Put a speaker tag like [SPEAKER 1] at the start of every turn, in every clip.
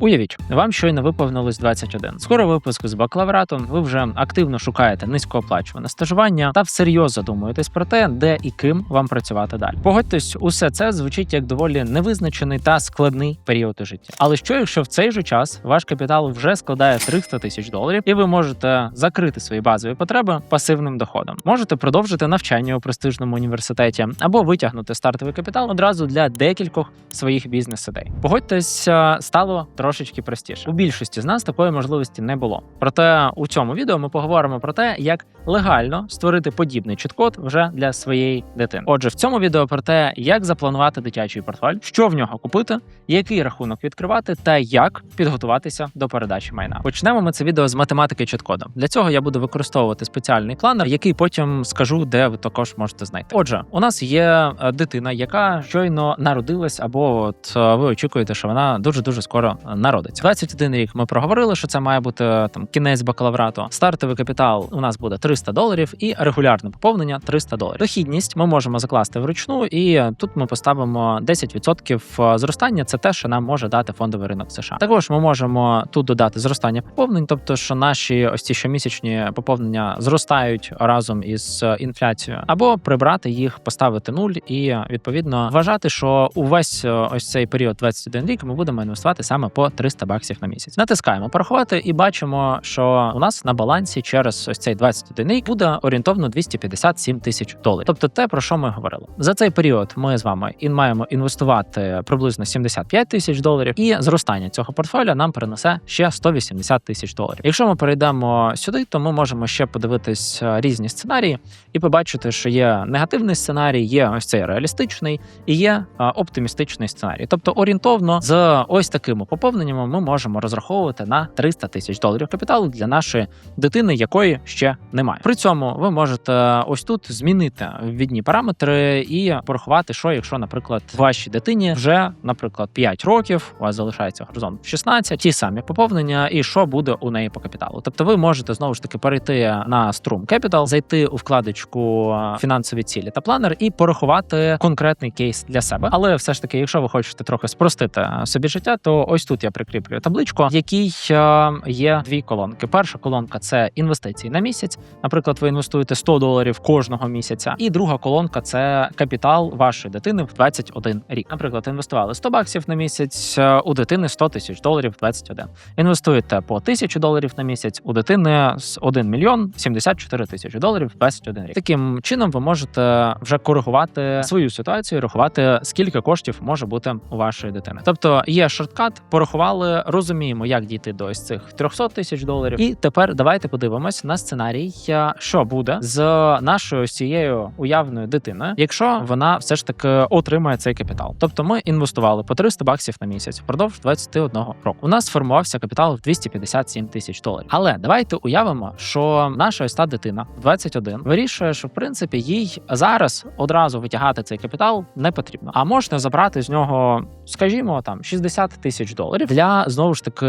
[SPEAKER 1] Уявіть, вам щойно виповнилось 21. Скоро випуск з бакалаврату. Ви вже активно шукаєте низькооплачуване стажування та всерйоз задумуєтесь про те, де і ким вам працювати далі. Погодьтесь, усе це звучить як доволі невизначений та складний період у житті. Але що, якщо в цей же час ваш капітал вже складає 300 тисяч доларів, і ви можете закрити свої базові потреби пасивним доходом? Можете продовжити навчання у престижному університеті або витягнути стартовий капітал одразу для декількох своїх бізнес-ідей. Погодьтесь, е, стало трошечки простіше. У більшості з нас такої можливості не було. Проте у цьому відео ми поговоримо про те, як легально створити подібний чіт-код вже для своєї дитини. Отже, в цьому відео про те, як запланувати дитячий портфель, що в нього купити, який рахунок відкривати, та як підготуватися до передачі майна. Почнемо ми це відео з математики чіт-кода. Для цього я буду використовувати спеціальний планер, який потім скажу, де ви також можете знайти. Отже, у нас є е, дитина, яка щойно народилась, або от е, ви очікуєте, що вона дуже дуже скоро народиться. 21 рік ми проговорили, що це має бути е, там кінець бакалаврату. Стартовий капітал у нас буде 300 доларів і регулярне поповнення 300 доларів. Дохідність ми можемо закласти вручну, і тут ми поставимо 10% зростання. Це те, що нам може дати фондовий ринок США. Також ми можемо тут додати зростання поповнень, тобто що наші ось ці щомісячні поповнення зростають разом із е, інфляцією, або прибрати їх, поставити нуль і відповідно вважати, що увесь е, ось цей період 21 рік ми будемо інвестувати саме по 300 баксів на місяць. Натискаємо порахувати і бачимо, що у нас на балансі через ось цей 21 рік буде орієнтовно 257 тисяч доларів. Тобто те, про що ми говорили. За цей період ми з вами ін маємо інвестувати приблизно 75 тисяч доларів, і зростання цього портфеля нам принесе ще 180 тисяч доларів. Якщо ми перейдемо сюди, то ми можемо ще подивитись е, різні сценарії і побачити, що є негативний сценарій, є ось цей реалістичний і є е, оптимістичний сценарій. Тобто орієнтовно з ось такими поповненнями ми можемо розраховувати на 300 тисяч доларів капіталу для нашої дитини, якої ще немає. При цьому ви можете ось тут змінити ввідні параметри і порахувати, що якщо, наприклад, вашій дитині вже, наприклад, 5 років, у вас залишається горизонт 16, ті самі поповнення, і що буде у неї по капіталу. Тобто, ви можете знову ж таки перейти на Strum Capital, зайти у вкладочку фінансові цілі та планер і порахувати конкретний кейс для себе. Але все ж таки, якщо ви хочете трохи спростити собі життя, то ось тут я прикріплюю табличку, в якій е, є дві колонки. Перша колонка це інвестиції на місяць. Наприклад, ви інвестуєте 100 доларів кожного місяця, і друга колонка це капітал вашої дитини в 21 рік. Наприклад, інвестували 100 баксів на місяць е, у дитини 100 тисяч доларів в 21. Інвестуєте по 1000 доларів на місяць у дитини з 1 мільйон 74 тисячі доларів в 21 рік. Таким чином ви можете вже коригувати свою ситуацію, рахувати скільки коштів може бути у вашої дитини. Тобто є шорткат, порахували, розуміємо, як дійти до ось цих 300 тисяч доларів. І тепер давайте подивимось на сценарій, е, що буде з нашою цією уявною дитиною, якщо вона все ж таки отримає цей капітал. Тобто ми інвестували по 300 баксів на місяць впродовж 21 року. У нас сформувався капітал в 257 тисяч доларів. Але давайте уявимо, що наша ось та дитина в 21 вирішує, що в принципі їй зараз одразу витягати цей капітал не потрібно, а можна забрати з нього, скажімо, там 60 тисяч доларів для знову ж таки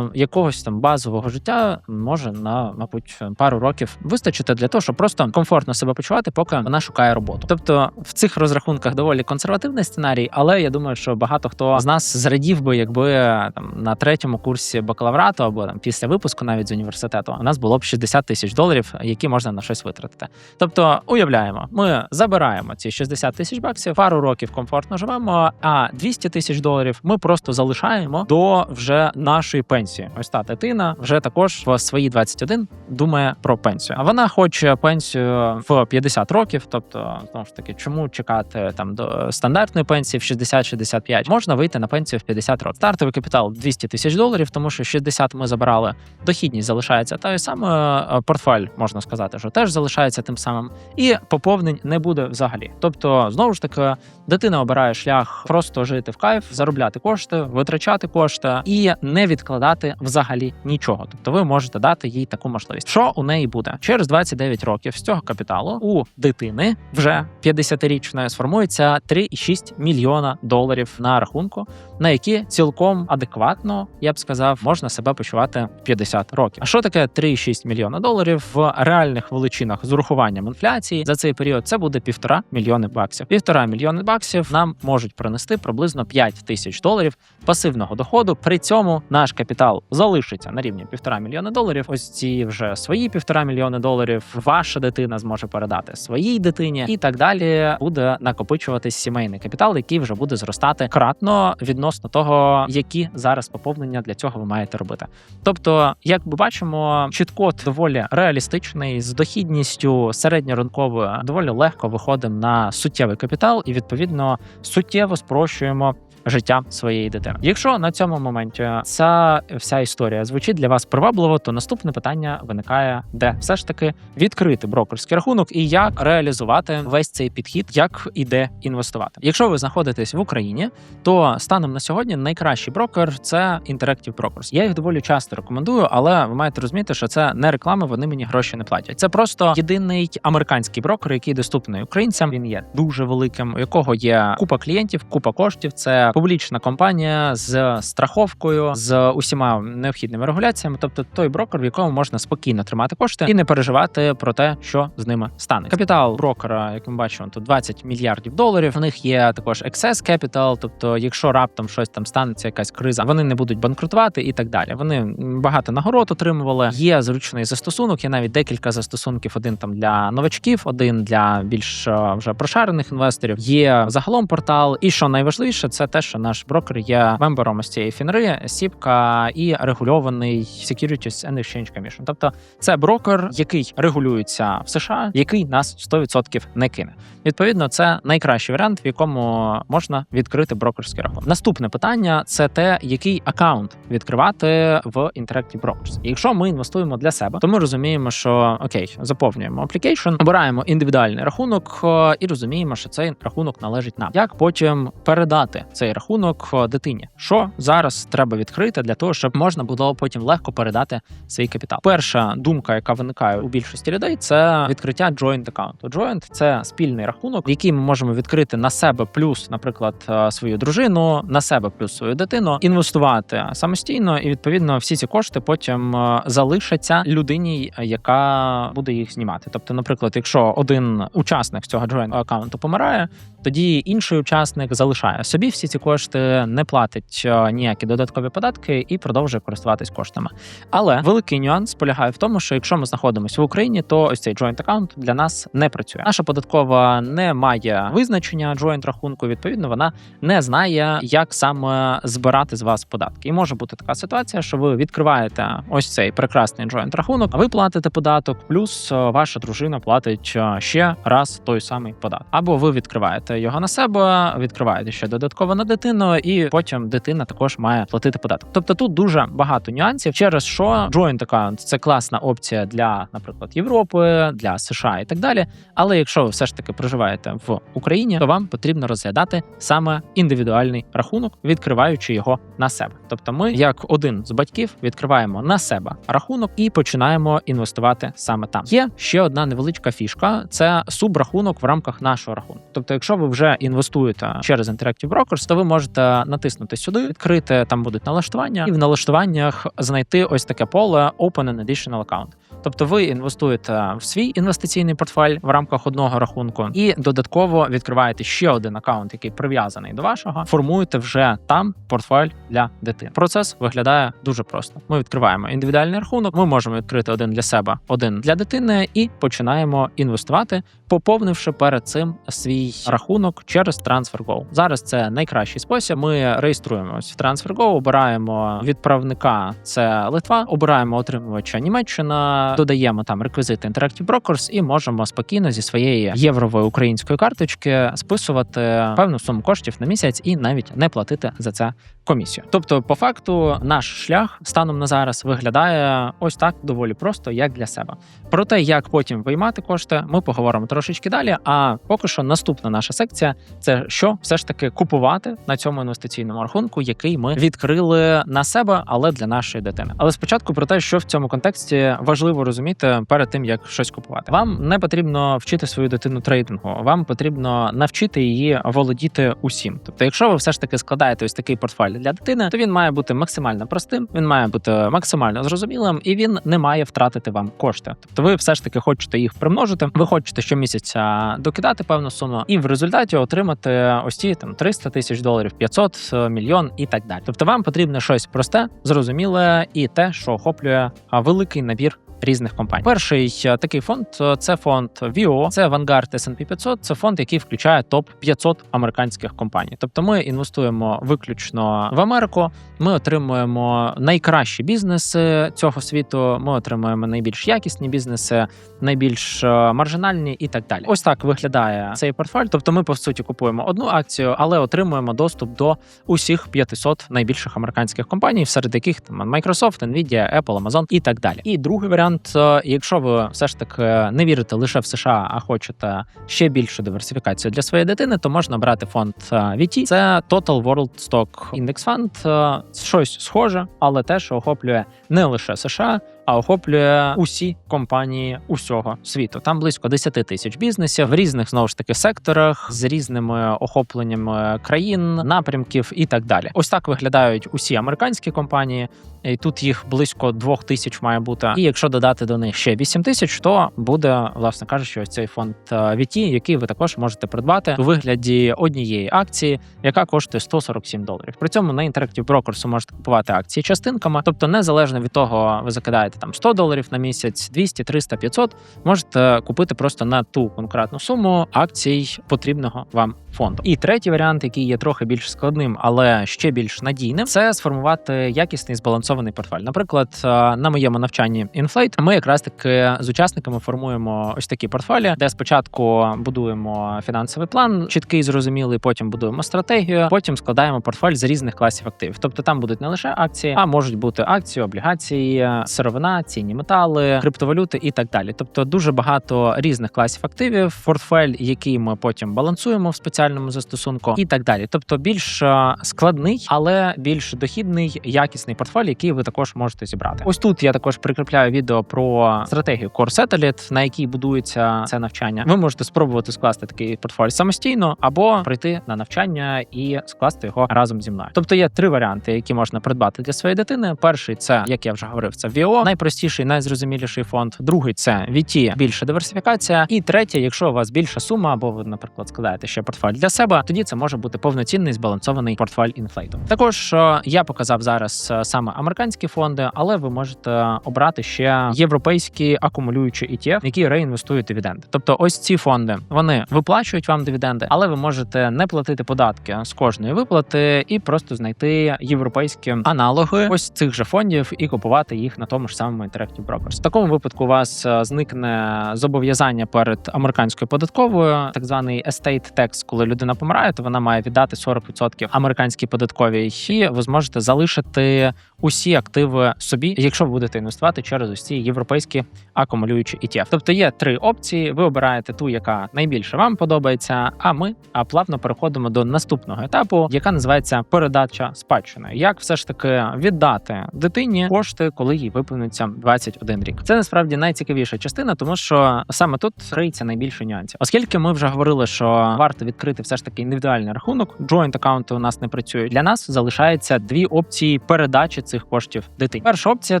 [SPEAKER 1] якогось там базового життя може на мабуть пару років вистачити для того, щоб просто комфортно себе почувати, поки вона шукає роботу. Тобто в цих розрахунках доволі консервативний сценарій, але я думаю, що багато хто з нас зрадів би, якби там на третьому курсі бакалаврату або там після випуску навіть з університету у нас було б 60 тисяч доларів, які можна на щось витратити. Тобто, уявляємо, ми забираємо ці 60 тисяч баксів, пару років комфортно живемо, а 200 тисяч доларів ми просто залишаємо до вже нашої пенсії. Ось та дитина вже також в свої 21 думає про пенсію. А вона хоче пенсію в 50 років. Тобто, знову ж таки, чому чекати там до стандартної пенсії в 60-65? Можна вийти на пенсію в 50 років. Стартовий капітал 200 тисяч доларів, тому що 60 ми забирали. Дохідність залишається та й саме портфель, можна сказати, що теж залишається тим самим, і поповнень не буде взагалі. Тобто, знову ж таки, дитина обирає шлях просто жити в кайф, заробляти кошти, витрачати кошти і не відкладати взагалі нічого. Тобто, ви можете дати їй таку можливість. Що у неї буде через 29 років з цього капіталу у дитини вже 50-річної сформується 3,6 мільйона доларів на рахунку, на які цілком адекватно, я б сказав, можна себе почувати в 50 років. А що таке 3,6 мільйона доларів в реальних величинах з урахуванням інфляції за цей період? Це буде півтора мільйони баксів. Півтора мільйони баксів нам можуть принести приблизно 5 тисяч доларів пасивного доходу. Доходу. При цьому наш капітал залишиться на рівні півтора мільйона доларів. Ось ці вже свої півтора мільйони доларів. Ваша дитина зможе передати своїй дитині, і так далі буде накопичуватись сімейний капітал, який вже буде зростати кратно відносно того, які зараз поповнення для цього ви маєте робити. Тобто, як ми бачимо, чіткод доволі реалістичний з дохідністю середньоранковою доволі легко виходимо на суттєвий капітал і відповідно суттєво спрощуємо. Життя своєї дитини. Якщо на цьому моменті ця вся історія звучить для вас привабливо, то наступне питання виникає, де все ж таки відкрити брокерський рахунок і як реалізувати весь цей підхід, як і де інвестувати. Якщо ви знаходитесь в Україні, то станом на сьогодні найкращий брокер це Interactive Brokers. Я їх доволі часто рекомендую, але ви маєте розуміти, що це не реклама, вони мені гроші не платять. Це просто єдиний американський брокер, який доступний українцям. Він є дуже великим, у якого є купа клієнтів, купа коштів. Це публічна компанія з страховкою, з усіма необхідними регуляціями. Тобто той брокер, в якому можна спокійно тримати кошти і не переживати про те, що з ними стане. Капітал брокера, як ми бачимо, тут 20 мільярдів доларів. В них є також excess capital, тобто, якщо раптом щось там станеться, якась криза, вони не будуть банкрутувати і так далі. Вони багато нагород отримували. Є зручний застосунок. Є навіть декілька застосунків. Один там для новачків, один для більш е, вже прошарених інвесторів. Є загалом портал. І що найважливіше, це те, що наш брокер є мембером з цієї фінри, сіпка і регульований Securities and Exchange Commission. Тобто, це брокер, який регулюється в США, який нас 100% не кине. Відповідно, це найкращий варіант, в якому можна відкрити брокерський рахунок. Наступне питання це те, який аккаунт відкривати в Interactive Brokers. Якщо ми інвестуємо для себе, то ми розуміємо, що окей, заповнюємо application, обираємо індивідуальний рахунок е, і розуміємо, що цей рахунок належить нам. Як потім передати цей рахунок дитині? Що зараз треба відкрити для того, щоб можна було потім легко передати свій капітал? Перша думка, яка виникає у більшості людей, це відкриття joint аккаунту. Joint – це спільний рахунок, який ми можемо відкрити на себе, плюс, наприклад, е, свою дружину, на себе плюс свою дитину, інвестувати самостійно, і відповідно всі ці кошти потім е, залишаться людині, яка буде їх знімати. Тобто, наприклад, якщо один учасник цього joint аккаунту помирає, тоді інший учасник залишає собі всі ці кошти, не платить е, ніякі додаткові податки і продовжує користуватись коштами. Але великий нюанс полягає в тому, що якщо ми знаходимося в Україні, то ось цей joint аккаунт для нас не працює. Наша податкова не має визначення joint рахунку. Відповідно, вона не знає, як саме збирати з вас податки. І може бути така ситуація, що ви відкриваєте ось цей прекрасний joint рахунок, а ви платите податок, плюс е, ваша дружина платить е, ще раз той самий податок. Або ви відкриваєте його на себе, відкриваєте ще додатково на дитину, і потім дитина також має платити податок. Тобто тут дуже багато нюансів, через що joint account – це класна опція для, наприклад, Європи, для США і так далі. Але якщо ви все ж таки проживаєте в Україні, то вам потрібно розглядати саме індивідуальний рахунок, відкриваючи його на себе. Тобто, ми, як один з батьків, відкриваємо на себе рахунок і починаємо інвестувати саме там. Є ще одна невеличка фішка: це субрахунок в рамках нашого рахунку. Тобто, якщо ви вже інвестуєте через Interactive Brokers, то ви можете натиснути сюди, відкрити там будуть налаштування, і в налаштуваннях знайти ось таке поле Open an Additional Account. Тобто ви інвестуєте в свій інвестиційний портфель в рамках одного рахунку, і додатково відкриваєте ще один аккаунт, який прив'язаний до вашого. Формуєте вже там портфель для дитини. Процес виглядає дуже просто. Ми відкриваємо індивідуальний рахунок. Ми можемо відкрити один для себе, один для дитини, і починаємо інвестувати, поповнивши перед цим свій рахунок через TransferGo. Зараз це найкращий спосіб. Ми реєструємось в TransferGo, обираємо відправника. Це Литва, обираємо отримувача Німеччина, додаємо там реквізити Interactive Brokers і можемо спокійно зі своєї єврової української карточки списувати певну суму коштів на місяць і навіть не платити за це комісію. Тобто, по факту, наш шлях станом на зараз виглядає ось так доволі просто, як для себе. Про те, як потім виймати кошти, ми поговоримо трошечки далі. А поки що наступна наша секція це що все ж таки купувати на цьому інвестиційному рахунку, який ми відкрили на себе, але для нашої дитини. Але спочатку про те, що в цьому контексті важливо ви розумієте перед тим, як щось купувати. Вам не потрібно вчити свою дитину трейдингу. Вам потрібно навчити її володіти усім. Тобто, якщо ви все ж таки складаєте ось такий портфель для дитини, то він має бути максимально простим, він має бути максимально зрозумілим, і він не має втратити вам кошти. Тобто, ви все ж таки хочете їх примножити. Ви хочете щомісяця докидати певну суму, і в результаті отримати ось ці там 300 тисяч доларів, 500, е, мільйон і так далі. Тобто, вам потрібно щось просте, зрозуміле і те, що охоплює великий набір. Різних компаній. Перший е, такий фонд е, це фонд VO, це Vanguard S&P 500, Це фонд, який включає топ 500 американських компаній. Тобто, ми інвестуємо виключно в Америку. Ми отримуємо найкращі бізнеси цього світу. Ми отримуємо найбільш якісні бізнеси, найбільш е, маржинальні і так далі. Ось так виглядає цей портфель. Тобто, ми по суті купуємо одну акцію, але отримуємо доступ до усіх 500 найбільших американських компаній, серед яких там Microsoft, Nvidia, Apple, Amazon і так далі. І другий варіант, е, якщо ви все ж таки не вірите лише в США, а хочете ще більшу диверсифікацію для своєї дитини, то можна брати фонд е, VT. Це Total World Stock Index Fund. Е, щось схоже, але теж охоплює не лише США. А охоплює усі компанії усього світу. Там близько 10 тисяч бізнесів в різних знову ж таки секторах з різними охопленнями країн, напрямків і так далі. Ось так виглядають усі американські компанії. І тут їх близько двох тисяч має бути. І якщо додати до них ще 8 тисяч, то буде, власне кажучи, ось цей фонд е, VT, який ви також можете придбати у вигляді однієї акції, яка коштує 147 доларів. При цьому на Interactive Brokers можете купувати акції частинками, тобто незалежно від того, ви закидаєте там 100 доларів на місяць, 200, 300, 500, можете купити просто на ту конкретну суму акцій потрібного вам фонду. І третій варіант, який є трохи більш складним, але ще більш надійним, це сформувати якісний збалансований портфель. Наприклад, е, на моєму навчанні Inflate ми якраз таки з учасниками формуємо ось такі портфелі, де спочатку будуємо фінансовий план, чіткий, зрозумілий, потім будуємо стратегію, потім складаємо портфель з різних класів активів. Тобто там будуть не лише акції, а можуть бути акції, облігації, сировина, цінні метали, криптовалюти і так далі. Тобто дуже багато різних класів активів, портфель, який ми потім балансуємо в спеціальному застосунку, і так далі. Тобто більш е, складний, але більш дохідний, якісний портфель, який ви також можете зібрати. Ось тут я також прикріпляю відео про стратегію Core Satellite, на якій будується це навчання. Ви можете спробувати скласти такий портфель самостійно, або прийти на навчання і скласти його разом зі мною. Тобто є три варіанти, які можна придбати для своєї дитини. Перший це, як я вже говорив, це VO, найпростіший, найзрозуміліший фонд. Другий це VT, більша диверсифікація. І третє, якщо у вас більша сума, або ви, наприклад, складаєте ще портфель для себе, тоді це може бути повноцінний збалансований портфель інфлейту. Також е, я показав зараз е, саме американські фонди, але ви можете обрати ще європейські акумулюючі ETF, які реінвестують дивіденди. Тобто, ось ці фонди вони виплачують вам дивіденди, але ви можете не платити податки з кожної виплати і просто знайти європейські аналоги ось цих же фондів і купувати їх на тому ж самому Interactive Brokers. В такому випадку у вас е, зникне зобов'язання перед американською податковою, так званий estate tax, коли людина помирає, то вона має віддати 40% американській податковій, і ви зможете залишити усі активи собі, якщо ви будете інвестувати через ці європейські акумулюючі ETF. Тобто є три опції. Ви обираєте ту, яка найбільше вам подобається. А ми плавно переходимо до наступного етапу, яка називається передача спадщини. Як все ж таки віддати дитині кошти, коли їй виповниться 21 рік? Це насправді найцікавіша частина, тому що саме тут криється найбільше нюансів. Оскільки ми вже говорили, що варто відкрити все ж таки індивідуальний рахунок, joint аккаунти у нас не працюють. Для нас залишається дві опції передачі цих коштів дитині. Перша опція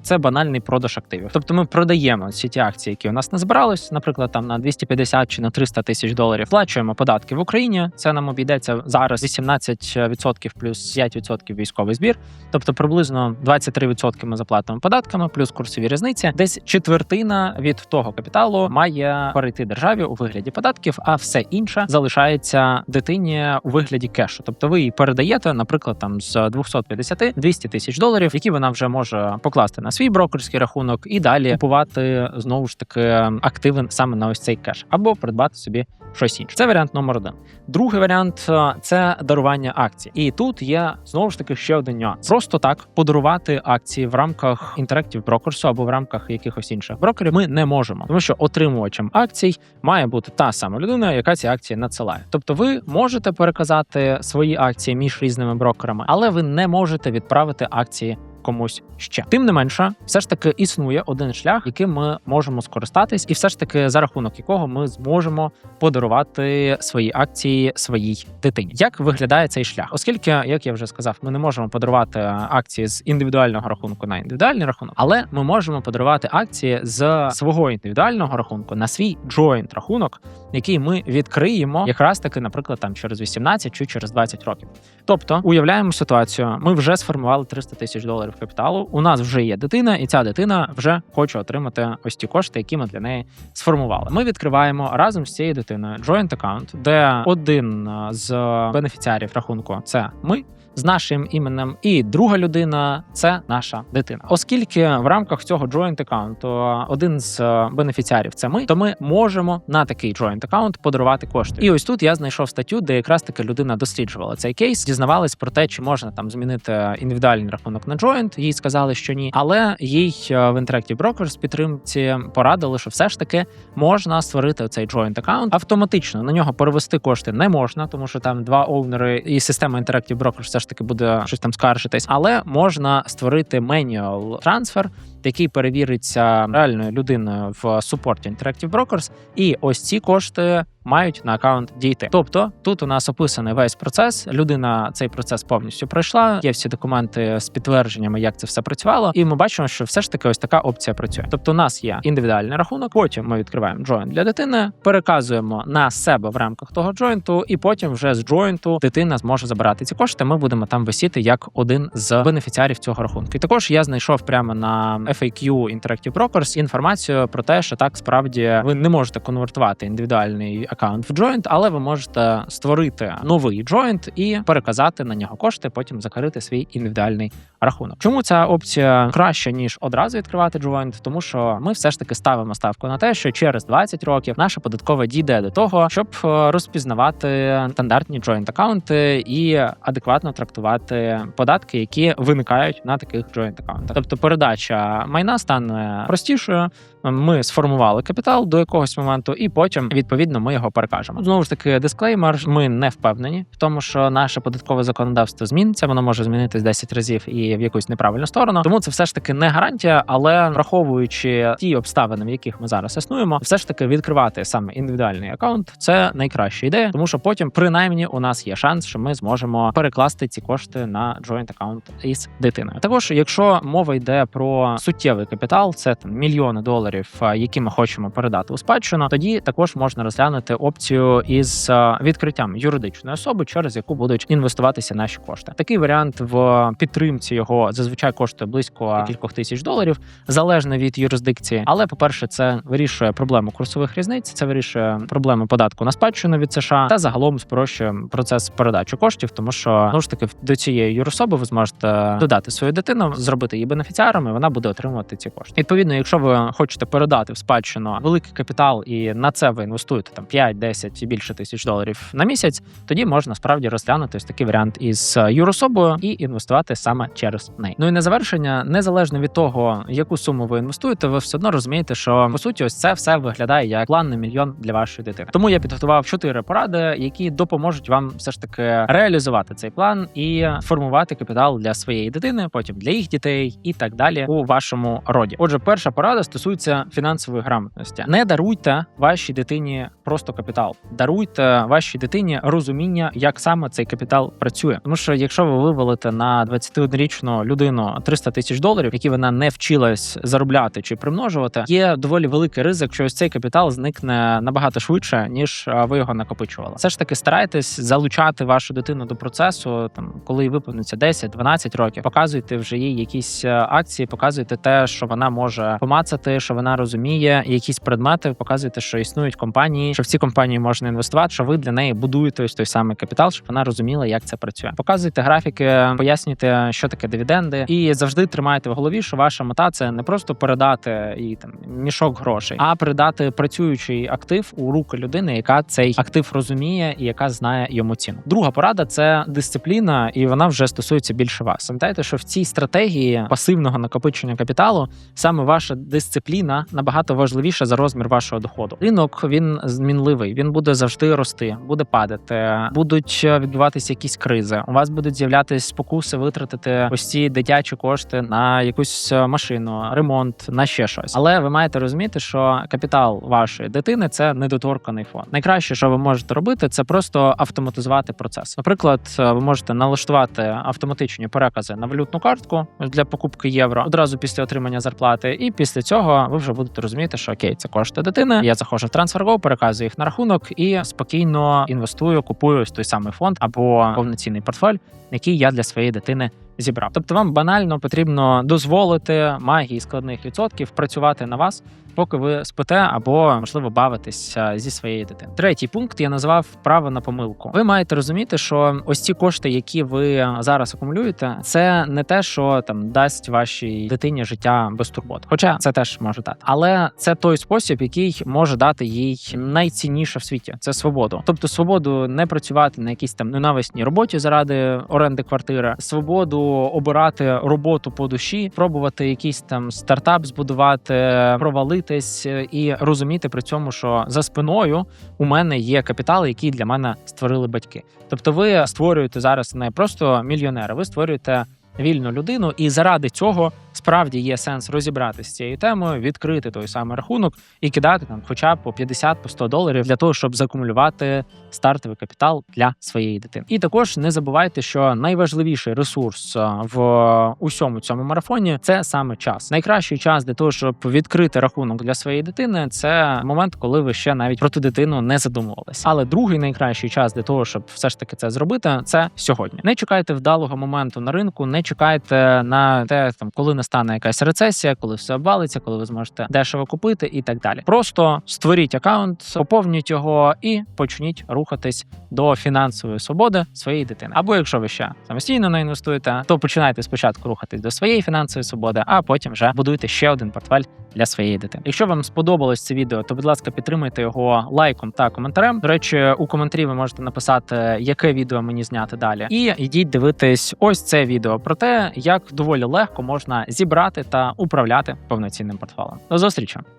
[SPEAKER 1] це банальний продаж активів. Тобто ми продаємо всі ті акції, які у нас не збирались, наприклад, там на 250 чи на 300 тисяч доларів. Плачуємо податки в Україні. Це нам обійдеться зараз 18% плюс 5% військовий збір. Тобто приблизно 23% ми заплатимо податками, плюс курсові різниці. Десь четвертина від того капіталу має перейти державі у вигляді податків, а все інше залишається дитині у вигляді кешу. Тобто ви її передаєте, наприклад, там з 250 200 тисяч доларів, які вона вже може покласти на свій брокерський рахунок і далі купувати знову ж таки активи саме на ось цей кеш, або придбати собі щось інше. Це варіант номер один. Другий варіант е, це дарування акцій. І тут є знову ж таки ще один нюанс. Просто так подарувати акції в рамках Interactive Brokers або в рамках якихось інших брокерів ми не можемо, тому що отримувачем акцій має бути та сама людина, яка ці акції надсилає. Тобто, ви можете переказати свої акції між різними брокерами, але ви не можете відправити акції комусь ще. Тим не менше, все ж таки існує один шлях, яким ми можемо скористатись, і все ж таки за рахунок якого ми зможемо подарувати свої акції своїй дитині. Як виглядає цей шлях? Оскільки, як я вже сказав, ми не можемо подарувати акції з індивідуального рахунку на індивідуальний рахунок, але ми можемо подарувати акції з свого індивідуального рахунку на свій joint рахунок, який ми відкриємо якраз таки, наприклад, там через 18 чи через 20 років. Тобто, уявляємо ситуацію: ми вже сформували 300 тисяч доларів капіталу. У нас вже є дитина, і ця дитина вже хоче отримати ось ті кошти, які ми для неї сформували. Ми відкриваємо разом з цією дитиною joint account, де один е, з бенефіціарів рахунку це ми. З нашим іменем, і друга людина це наша дитина. Оскільки в рамках цього joint аккаунту один з е, бенефіціарів це ми, то ми можемо на такий joint аккаунт подарувати кошти. І ось тут я знайшов статтю, де якраз таки людина досліджувала цей кейс, дізнавалась про те, чи можна там змінити індивідуальний рахунок на joint. Їй сказали, що ні, але їй е, в Interactive Brokers підтримці порадили, що все ж таки можна створити цей joint аккаунт автоматично. На нього перевести кошти не можна, тому що там два оунери і система Interactive Brokers все ж таки буде щось там скаржитись, але можна створити manual трансфер, який перевіриться реальною людиною в супорті Interactive Brokers, і ось ці кошти мають на аккаунт дійти. Тобто тут у нас описаний весь процес. Людина цей процес повністю пройшла. Є всі документи з підтвердженнями, як це все працювало, і ми бачимо, що все ж таки ось така опція працює. Тобто, у нас є індивідуальний рахунок. Потім ми відкриваємо джойнт для дитини, переказуємо на себе в рамках того джойнту, і потім вже з джойнту дитина зможе забирати ці кошти. Ми будемо там висіти як один з бенефіціарів цього рахунку. І також я знайшов прямо на FAQ Interactive Brokers інформацію про те, що так справді ви не можете конвертувати індивідуальний аккаунт в joint, але ви можете створити новий joint і переказати на нього кошти, потім закрити свій індивідуальний рахунок. Чому ця опція краща ніж одразу відкривати joint? Тому що ми все ж таки ставимо ставку на те, що через 20 років наша податкова дійде до того, щоб е, розпізнавати стандартні joint аккаунти і адекватно трактувати податки, які виникають на таких joint аккаунтах. Тобто передача майна стане простішою. Ми сформували капітал до якогось моменту, і потім відповідно ми його перекажемо. Знову ж таки, дисклеймер. Ми не впевнені в тому, що наше податкове законодавство зміниться. Воно може змінитись 10 разів і в якусь неправильну сторону. Тому це все ж таки не гарантія, але враховуючи ті обставини, в яких ми зараз існуємо, все ж таки відкривати саме індивідуальний аккаунт це найкраща ідея, тому що потім, принаймні, у нас є шанс, що ми зможемо перекласти ці кошти на joint аккаунт із дитиною. Також, якщо мова йде про суттєвий капітал, це там мільйони доларів, а, які ми хочемо передати у спадщину, тоді також можна розглянути опцію із відкриттям юридичної особи, через яку будуть інвестуватися наші кошти. Такий варіант в підтримці його зазвичай коштує близько кількох тисяч доларів, залежно від юрисдикції. Але, по-перше, це вирішує проблему курсових різниць, це вирішує проблему податку на спадщину від США та загалом спрощує процес передачі коштів, тому що ну ж таки до цієї юрособи ви зможете додати свою дитину, зробити її бенефіціаром, і вона буде отримувати ці кошти. Відповідно, якщо ви хочете передати в спадщину великий капітал, і на це ви інвестуєте там 5, 10 і більше тисяч доларів на місяць, тоді можна справді розглянути ось такий варіант із юрособою і інвестувати саме через неї. Ну і на завершення, незалежно від того, яку суму ви інвестуєте, ви все одно розумієте, що по суті, ось це все виглядає як план на мільйон для вашої дитини. Тому я підготував чотири поради, які допоможуть вам все ж таки реалізувати цей план і формувати капітал для своєї дитини, потім для їх дітей і так далі у вашому роді. Отже, перша порада стосується фінансової грамотності. Не даруйте вашій дитині просто капітал, даруйте вашій дитині розуміння, як саме цей капітал працює. Тому що якщо ви вивалите на 21-річну людину 300 тисяч доларів, які вона не вчилась заробляти чи примножувати, є доволі великий ризик, що ось цей капітал зникне набагато швидше ніж ви його накопичували. Все ж таки старайтесь залучати вашу дитину до процесу, там коли виповниться 10-12 років. Показуйте вже їй якісь акції, показуйте те, що вона може помацати, що вона розуміє, якісь предмети. Показуйте, що існують компанії, що в ці компанії можна інвестувати. Що ви для неї будуєте ось той самий капітал, щоб вона розуміла, як це працює. Показуйте графіки, пояснюйте, що таке дивіденди, і завжди тримайте в голові, що ваша мета це не просто передати і там мішок грошей, а передати працюючий актив у руки людини, яка цей актив розуміє і яка знає йому ціну. Друга порада це дисципліна, і вона вже стосується більше вас. Пам'ятайте, що в цій стратегії пасивного накопичення капіталу саме ваша дисципліна. Дитина набагато важливіша за розмір вашого доходу. Ринок він змінливий, він буде завжди рости, буде падати, будуть е, відбуватися якісь кризи. У вас будуть з'являтися спокуси витратити ось ці дитячі кошти на якусь е, машину, ремонт, на ще щось. Але ви маєте розуміти, що капітал вашої дитини це недоторканий фонд. Найкраще, що ви можете робити, це просто автоматизувати процес. Наприклад, е, ви можете налаштувати автоматичні перекази на валютну картку для покупки євро одразу після отримання зарплати, і після цього ви вже будете розуміти, що окей, це кошти дитини. Я заходжу в TransferGo, переказую їх на рахунок і спокійно інвестую, купую той самий фонд або повноцінний портфель, який я для своєї дитини. Зібрав, тобто вам банально потрібно дозволити магії складних відсотків працювати на вас, поки ви спите або можливо бавитесь зі своєю дитиною. Третій пункт я назвав право на помилку. Ви маєте розуміти, що ось ці кошти, які ви зараз акумулюєте, це не те, що там дасть вашій дитині життя без турбот. Хоча це теж може дати, але це той спосіб, який може дати їй найцінніше в світі це свободу. Тобто свободу не працювати на якійсь там ненависній роботі заради оренди квартири, свободу обирати роботу по душі, пробувати якийсь там стартап збудувати, провалитись е, і розуміти при цьому, що за спиною у мене є капітал, який для мене створили батьки. Тобто, ви створюєте зараз не просто мільйонера, ви створюєте вільну людину, і заради цього справді є сенс розібратися з цією темою, відкрити той самий рахунок і кидати там, хоча б по 50 по 100 доларів для того, щоб закумулювати стартовий капітал для своєї дитини. І також не забувайте, що найважливіший ресурс в усьому цьому марафоні це саме час. Найкращий час для того, щоб відкрити рахунок для своєї дитини, це момент, коли ви ще навіть про ту дитину не задумувалися. Але другий найкращий час для того, щоб все ж таки це зробити, це сьогодні. Не чекайте вдалого моменту на ринку, не чекайте на те, там коли настане якась рецесія, коли все обвалиться, коли ви зможете дешево купити і так далі. Просто створіть аккаунт, поповніть його і почніть рухатись до фінансової свободи своєї дитини. Або якщо ви ще самостійно не інвестуєте, то починайте спочатку рухатись до своєї фінансової свободи, а потім вже будуйте ще один портфель для своєї дитини. Якщо вам сподобалось це відео, то будь ласка, підтримайте його лайком та коментарем. До речі, у коментарі ви можете написати, яке відео мені зняти далі, і йдіть дивитись ось це відео про те, як доволі легко можна зібрати та управляти повноцінним портфелем. До зустрічі!